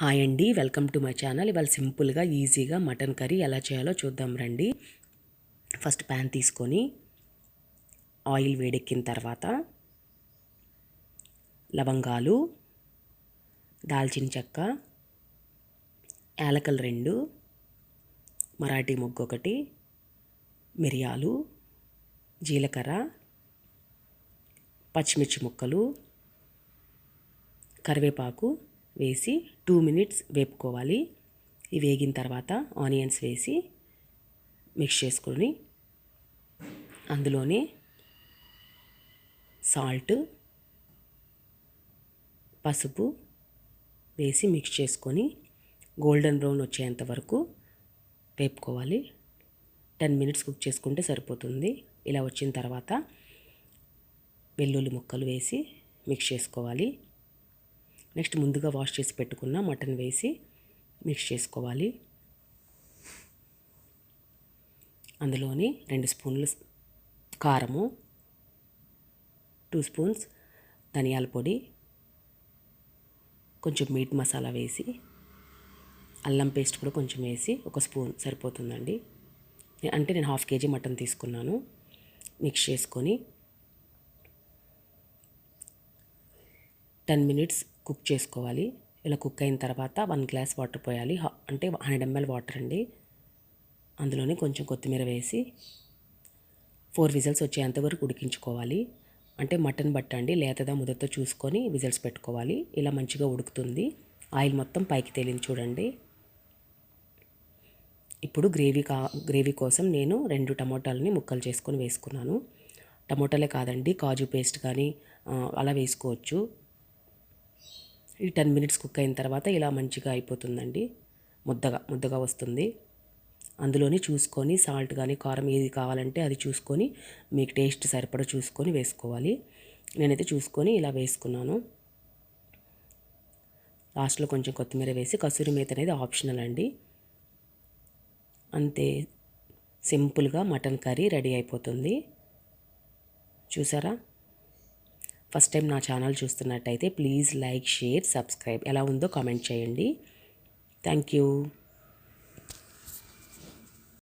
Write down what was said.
Hi అండి welcome to my channel. ఇవాళ సింపుల్గా ఈజీగా మటన్ కర్రీ ఎలా చేయాలో చూద్దాం రండి. ఫస్ట్ ప్యాన్ తీసుకొని ఆయిల్ వేడెక్కిన తర్వాత లవంగాలు దాల్చిన చెక్క యాలకలు రెండు మరాఠీ మొగ్గు ఒకటి మిరియాలు జీలకర్ర పచ్చిమిర్చి ముక్కలు కరివేపాకు వేసి టూ మినిట్స్ వేపుకోవాలి. ఇవి వేగిన తర్వాత ఆనియన్స్ వేసి మిక్స్ చేసుకొని అందులోనే సాల్ట్ పసుపు వేసి మిక్స్ చేసుకొని గోల్డెన్ బ్రౌన్ వచ్చేంత వరకు వేపుకోవాలి. టెన్ మినిట్స్ కుక్ చేసుకుంటే సరిపోతుంది. ఇలా వచ్చిన తర్వాత వెల్లుల్లి ముక్కలు వేసి మిక్స్ చేసుకోవాలి. నెక్స్ట్ ముందుగా వాష్ చేసి పెట్టుకున్న మటన్ వేసి మిక్స్ చేసుకోవాలి. అందులోని రెండు స్పూన్లు కారము టూ స్పూన్స్ ధనియాల పొడి కొంచెం మీట్ మసాలా వేసి అల్లం పేస్ట్ కూడా కొంచెం వేసి ఒక స్పూన్ సరిపోతుందండి. అంటే నేను హాఫ్ కేజీ మటన్ తీసుకున్నాను. మిక్స్ చేసుకొని టెన్ మినిట్స్ కుక్ చేసుకోవాలి. ఇలా కుక్ అయిన తర్వాత వన్ గ్లాస్ వాటర్ పోయాలి. అంటే హండ్రెడ్ ఎంఎల్ వాటర్ అండి. అందులోనే కొంచెం కొత్తిమీర వేసి ఫోర్ విజిల్స్ వచ్చేంత వరకు ఉడికించుకోవాలి. అంటే మటన్ బట్టండి లేతదా ముదతో చూసుకొని విజిల్స్ పెట్టుకోవాలి. ఇలా మంచిగా ఉడుకుతుంది. ఆయిల్ మొత్తం పైకి తేలింది చూడండి. ఇప్పుడు గ్రేవీ కా గ్రేవీ కోసం నేను రెండు టమోటాలని ముక్కలు చేసుకొని వేసుకున్నాను. టమోటాలే కాదండి కాజు పేస్ట్ కానీ అలా వేసుకోవచ్చు. ఈ టెన్ మినిట్స్ కుక్ అయిన తర్వాత ఇలా మంచిగా అయిపోతుందండి. ముద్దగా ముద్దగా వస్తుంది. అందులోని చూసుకొని సాల్ట్ కానీ కారం ఏది కావాలంటే అది చూసుకొని మీకు టేస్ట్ సరిపడ చూసుకొని వేసుకోవాలి. నేనైతే చూసుకొని ఇలా వేసుకున్నాను. లాస్ట్లో కొంచెం కొత్తిమీర వేసి కసూరి మేత అనేది ఆప్షనల్ అండి. అంతే సింపుల్గా మటన్ కర్రీ రెడీ అయిపోతుంది. చూసారా? ఫస్ట్ టైం నా ఛానల్ చూస్తున్నట్టయితే ప్లీజ్ లైక్ షేర్ సబ్స్క్రైబ్. ఎలా ఉందో కామెంట్ చేయండి. Thank you.